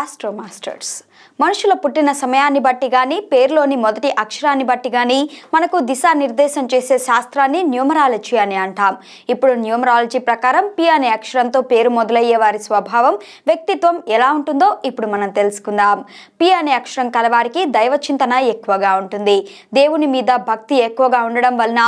Astro masters మనుషుల పుట్టిన సమయాన్ని బట్టి కానీ పేరులోని మొదటి అక్షరాన్ని బట్టి కానీ మనకు దిశానిర్దేశం చేసే శాస్త్రాన్ని న్యూమరాలజీ అని అంటాం. ఇప్పుడు న్యూమరాలజీ ప్రకారం పి అనే అక్షరంతో పేరు మొదలయ్యే వారి స్వభావం వ్యక్తిత్వం ఎలా ఉంటుందో ఇప్పుడు మనం తెలుసుకుందాం. పి అనే అక్షరం కలవారికి దైవ చింతన ఎక్కువగా ఉంటుంది. దేవుని మీద భక్తి ఎక్కువగా ఉండడం వలన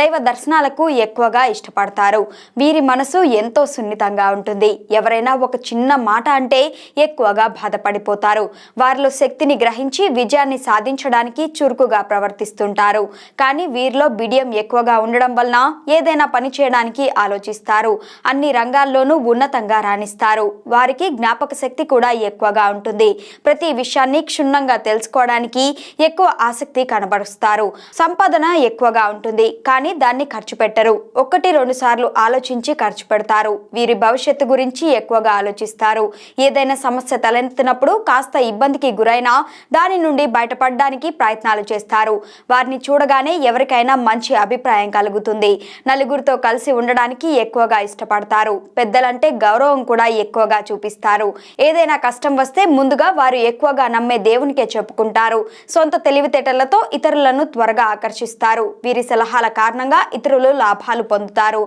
దైవ దర్శనాలకు ఎక్కువగా ఇష్టపడతారు. వీరి మనసు ఎంతో సున్నితంగా ఉంటుంది. ఎవరైనా ఒక చిన్న మాట అంటే ఎక్కువగా బాధపడిపోతారు. వారిలో శక్తిని గ్రహించి విజయాన్ని సాధించడానికి చురుకుగా ప్రవర్తిస్తుంటారు. కానీ వీరిలో బిడియం ఎక్కువగా ఉండడం వలన ఏదైనా పని చేయడానికి ఆలోచిస్తారు. అన్ని రంగాల్లోనూ ఉన్నతంగా రాణిస్తారు. వారికి జ్ఞాపక శక్తి కూడా ఎక్కువగా ఉంటుంది. ప్రతి విషయాన్ని క్షుణ్ణంగా తెలుసుకోవడానికి ఎక్కువ ఆసక్తి కనబరుస్తారు. సంపాదన ఎక్కువగా ఉంటుంది. కానీ దాన్ని ఖర్చు పెట్టరు. ఒకటి రెండు సార్లు ఆలోచించి ఖర్చు పెడతారు. వీరి భవిష్యత్తు గురించి ఎక్కువగా ఆలోచిస్తారు. ఏదైనా సమస్య తల తలెత్తినప్పుడు కాస్త ఇబ్బందికి గురైనా దాని నుండి బయటపడడానికి ప్రయత్నాలు చేస్తారు. వారిని చూడగానే ఎవరికైనా మంచి అభిప్రాయం కలుగుతుంది. నలుగురితో కలిసి ఉండడానికి ఎక్కువగా ఇష్టపడతారు. పెద్దలంటే గౌరవం కూడా ఎక్కువగా చూపిస్తారు. ఏదైనా కష్టం వస్తే ముందుగా వారు ఎక్కువగా నమ్మే దేవునికే చెప్పుకుంటారు. సొంత తెలివితేటలతో ఇతరులను త్వరగా ఆకర్షిస్తారు. వీరి సలహాల కారణంగా ఇతరులు లాభాలు పొందుతారు.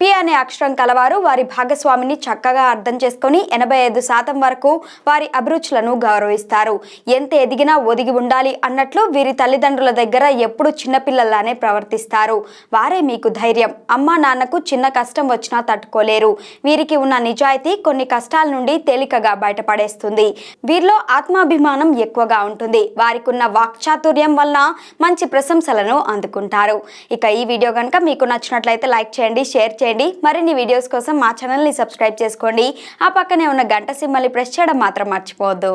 పి అనే అక్షరం కలవారు. వారి భాగస్వామిని చక్కగా అర్థం చేసుకొని ఎనభై ఐదు శాతం వరకు వారి అభిరుచులను గౌరవిస్తారు. ఎంత ఎదిగినా ఒదిగి ఉండాలి అన్నట్లు వీరి తల్లిదండ్రుల దగ్గర ఎప్పుడు చిన్నపిల్లలానే ప్రవర్తిస్తారు. వారే మీకు ధైర్యం. అమ్మా నాన్నకు చిన్న కష్టం వచ్చినా తట్టుకోలేరు. వీరికి ఉన్న నిజాయితీ కొన్ని కష్టాల నుండి తేలికగా బయటపడేస్తుంది. వీరిలో ఆత్మాభిమానం ఎక్కువగా ఉంటుంది. వారికున్న వాక్చాతుర్యం వలన మంచి ప్రశంసలను అందుకుంటారు. ఇక ఈ వీడియో కనుక మీకు నచ్చినట్లయితే లైక్ చేయండి షేర్ చేయండి. చేయండి. మరిన్ని వీడియోస్ కోసం మా ఛానల్ని సబ్స్క్రైబ్ చేసుకోండి. ఆ పక్కనే ఉన్న గంట సింబల్ని ప్రెస్ చేయడం మాత్రం మర్చిపోవద్దు.